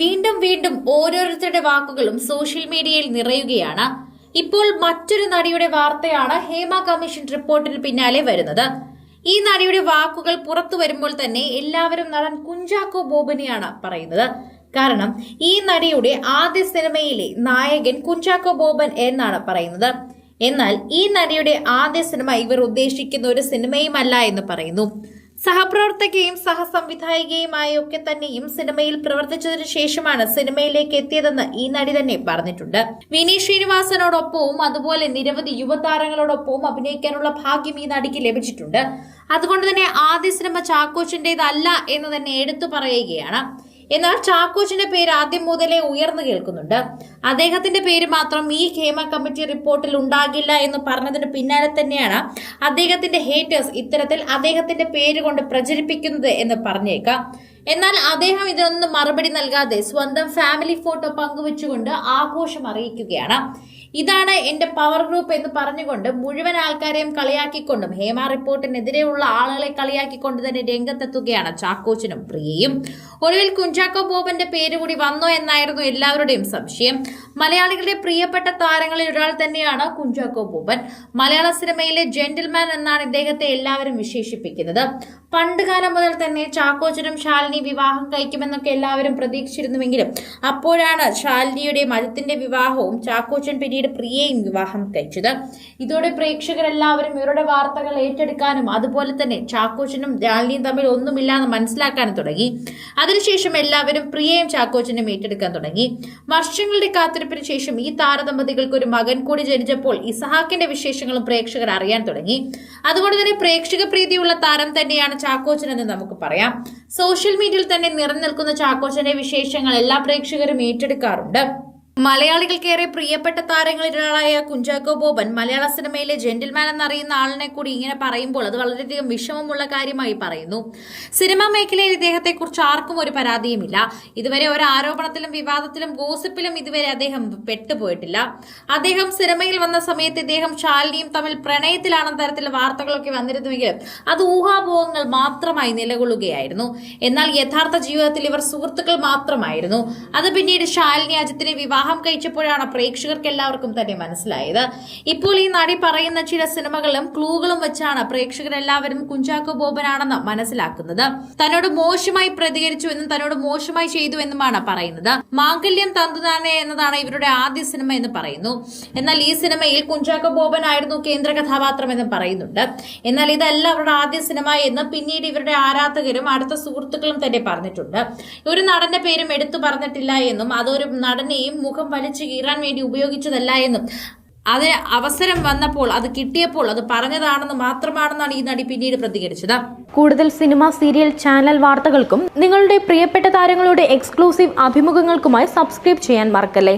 വീണ്ടും വീണ്ടും ഓരോരുത്തരുടെ വാക്കുകളും സോഷ്യൽ മീഡിയയിൽ നിറയുകയാണ്. ഇപ്പോൾ മറ്റൊരു നടിയുടെ വാർത്തയാണ് ഹേമ കമ്മീഷൻ റിപ്പോർട്ടിന് പിന്നാലെ വരുന്നത്. ഈ നടിയുടെ വാക്കുകൾ പുറത്തു വരുമ്പോൾ തന്നെ എല്ലാവരും നടൻ കുഞ്ചാക്കോ ബോബനെയാണ് പറയുന്നത്. കാരണം ഈ നടിയുടെ ആദ്യ സിനിമയിലെ നായകൻ കുഞ്ചാക്കോ ബോബൻ എന്നാണ് പറയുന്നത്. എന്നാൽ ഈ നടിയുടെ ആദ്യ സിനിമ ഇവർ ഉദ്ദേശിക്കുന്ന ഒരു സിനിമയുമല്ല എന്ന് പറയുന്നു. സഹപ്രവർത്തകയും സഹസംവിധായികയുമായി ഒക്കെ തന്നെയും സിനിമയിൽ പ്രവർത്തിച്ചതിനു ശേഷമാണ് സിനിമയിലേക്ക് എത്തിയതെന്ന് ഈ നടി തന്നെ പറഞ്ഞിട്ടുണ്ട്. വിനീത് ശ്രീനിവാസനോടൊപ്പവും അതുപോലെ നിരവധി യുവതാരങ്ങളോടൊപ്പവും അഭിനയിക്കാനുള്ള ഭാഗ്യം ഈ നടിക്ക് ലഭിച്ചിട്ടുണ്ട്. അതുകൊണ്ട് തന്നെ ആദ്യ സിനിമ ചാക്കോച്ചിന്റേതല്ല എന്ന് തന്നെ എടുത്തു പറയുകയാണ്. എന്നാൽ ചാക്കോച്ചിന്റെ പേര് ആദ്യം മുതലേ ഉയർന്നു കേൾക്കുന്നുണ്ട്. അദ്ദേഹത്തിന്റെ പേര് മാത്രം ഈ ഹേമ കമ്മിറ്റി റിപ്പോർട്ടിൽ ഉണ്ടാകില്ല എന്ന് പറഞ്ഞതിന് പിന്നാലെ തന്നെയാണ് അദ്ദേഹത്തിന്റെ ഹേറ്റേഴ്സ് ഇത്തരത്തിൽ അദ്ദേഹത്തിന്റെ പേര് കൊണ്ട് പ്രചരിപ്പിക്കുന്നത് എന്ന് പറഞ്ഞേക്കാം. എന്നാൽ അദ്ദേഹം ഇതിനൊന്നും മറുപടി നൽകാതെ സ്വന്തം ഫാമിലി ഫോട്ടോ പങ്കുവെച്ചുകൊണ്ട് ആഘോഷം അറിയിക്കുകയാണ്. ഇതാണ് എന്റെ പവർ ഗ്രൂപ്പ് എന്ന് പറഞ്ഞുകൊണ്ട് മുഴുവൻ ആൾക്കാരെയും കളിയാക്കിക്കൊണ്ടും ഹേമ റിപ്പോർട്ടിനെതിരെയുള്ള ആളുകളെ കളിയാക്കിക്കൊണ്ട് തന്നെ രംഗത്തെത്തുകയാണ് ചാക്കോച്ചനും പ്രിയയും. ഒടുവിൽ കുഞ്ചാക്കോ ബോബന്റെ പേര് കൂടി വന്നോ എന്നായിരുന്നു എല്ലാവരുടെയും സംശയം. മലയാളികളുടെ പ്രിയപ്പെട്ട താരങ്ങളിൽ ഒരാൾ തന്നെയാണ് കുഞ്ചാക്കോ ബോബൻ. മലയാള സിനിമയിലെ ജെന്റിൽമാൻ എന്നാണ് ഇദ്ദേഹത്തെ എല്ലാവരും വിശേഷിപ്പിക്കുന്നത്. പണ്ട് കാലം മുതൽ തന്നെ ചാക്കോച്ചനും ശാലിനി വിവാഹം കഴിക്കുമെന്നൊക്കെ എല്ലാവരും പ്രതീക്ഷിച്ചിരുന്നുവെങ്കിലും അപ്പോഴാണ് ശാലിനിയുടെ അജിത്തിന്റെ വിവാഹവും ചാക്കോച്ചൻ പിന്നീട് പ്രിയയും വിവാഹം കഴിച്ചത്. ഇതോടെ പ്രേക്ഷകരെല്ലാവരും ഇവരുടെ വാർത്തകൾ ഏറ്റെടുക്കാനും അതുപോലെ തന്നെ ചാക്കോച്ചനും ശാലിനിയും തമ്മിൽ ഒന്നുമില്ലാന്ന് മനസ്സിലാക്കാനും തുടങ്ങി. അതിനുശേഷം എല്ലാവരും പ്രിയയും ചാക്കോച്ചനും ഏറ്റെടുക്കാൻ തുടങ്ങി. വർഷങ്ങളുടെ കാത്തിരിപ്പിന് ശേഷം ഈ താരദമ്പതികൾക്ക് ഒരു മകൻ കൂടി ജനിച്ചപ്പോൾ ഇസഹാക്കിന്റെ വിശേഷങ്ങളും പ്രേക്ഷകർ അറിയാൻ തുടങ്ങി. അതുകൊണ്ട് തന്നെ പ്രേക്ഷക പ്രീതിയുള്ള താരം തന്നെയാണ് ചാക്കോച്ചൻ എന്ന് നമുക്ക് പറയാം. സോഷ്യൽ മീഡിയയിൽ തന്നെ നിറഞ്ഞു നിൽക്കുന്ന ചാക്കോച്ചന്റെ വിശേഷങ്ങൾ എല്ലാ പ്രേക്ഷകരും ഏറ്റെടുക്കാറുണ്ട്. മലയാളികൾക്കേറെ പ്രിയപ്പെട്ട താരങ്ങളിലൊരാളായ കുഞ്ചാക്കോ ബോബൻ മലയാള സിനിമയിലെ ജെന്റിൽമാൻ എന്നറിയുന്ന ആളിനെ കൂടി ഇങ്ങനെ പറയുമ്പോൾ അത് വളരെയധികം വിഷമമുള്ള കാര്യമായി പറയുന്നു. സിനിമാ മേഖലയിൽ ഇദ്ദേഹത്തെക്കുറിച്ച് ആർക്കും ഒരു പരാതിയുമില്ല. ഇതുവരെ ഒരു ആരോപണത്തിലും വിവാദത്തിലും ഗോസിപ്പിലും ഇതുവരെ അദ്ദേഹം പെട്ടുപോയിട്ടില്ല. അദ്ദേഹം സിനിമയിൽ വന്ന സമയത്ത് ഇദ്ദേഹം ശാലിനിയും തമ്മിൽ പ്രണയത്തിലാണെന്ന തരത്തിൽ വാർത്തകളൊക്കെ വന്നിരുന്നുവെങ്കിലും അത് ഊഹാഭോഹങ്ങൾ മാത്രമായി നിലകൊള്ളുകയായിരുന്നു. എന്നാൽ യഥാർത്ഥ ജീവിതത്തിൽ ഇവർ സുഹൃത്തുക്കൾ മാത്രമായിരുന്നു. അത് പിന്നീട് ശാലിനി അജിത്തിനെ വിവാഹം കഴിച്ചപ്പോഴാണ് പ്രേക്ഷകർക്ക് എല്ലാവർക്കും തന്നെ മനസ്സിലായത്. ഇപ്പോൾ ഈ നടി പറയുന്ന ചില സിനിമകളും ക്ലൂകളും വെച്ചാണ് പ്രേക്ഷകരെല്ലാവരും കുഞ്ചാക്കോ ബോബനാണെന്ന് മനസ്സിലാക്കുന്നത്. തന്നോട് മോശമായി പ്രതികരിച്ചു എന്നും തന്നോട് മോശമായി ചെയ്തു എന്നുമാണ് പറയുന്നത്. മാംഗല്യം തന്തുതാനെ എന്നതാണ് ഇവരുടെ ആദ്യ സിനിമ എന്ന് പറയുന്നു. എന്നാൽ ഈ സിനിമയിൽ കുഞ്ചാക്കോ ബോബൻ ആയിരുന്നു കേന്ദ്ര കഥാപാത്രം എന്ന് പറയുന്നുണ്ട്. എന്നാൽ ഇതല്ല അവരുടെ ആദ്യ സിനിമ എന്ന് പിന്നീട് ഇവരുടെ ആരാധകരും അടുത്ത സുഹൃത്തുക്കളും തന്നെ പറഞ്ഞിട്ടുണ്ട്. ഒരു നടന്റെ പേരും എടുത്തു പറഞ്ഞിട്ടില്ല എന്നും അതൊരു നടനെയും മുഖം വലിച്ചു കീറാൻ വേണ്ടി ഉപയോഗിച്ചതല്ല എന്നും. അത് അവസരം വന്നപ്പോൾ അത് കിട്ടിയപ്പോൾ അത് പറഞ്ഞതാണെന്ന് മാത്രമാണെന്നാണ് ഈ നടി പിന്നീട് പ്രതികരിച്ചത്. കൂടുതൽ സിനിമ സീരിയൽ ചാനൽ വാർത്തകൾക്കും നിങ്ങളുടെ പ്രിയപ്പെട്ട താരങ്ങളുടെ എക്സ്ക്ലൂസീവ് അഭിമുഖങ്ങൾക്കുമായി സബ്സ്ക്രൈബ് ചെയ്യാൻ മറക്കല്ലേ?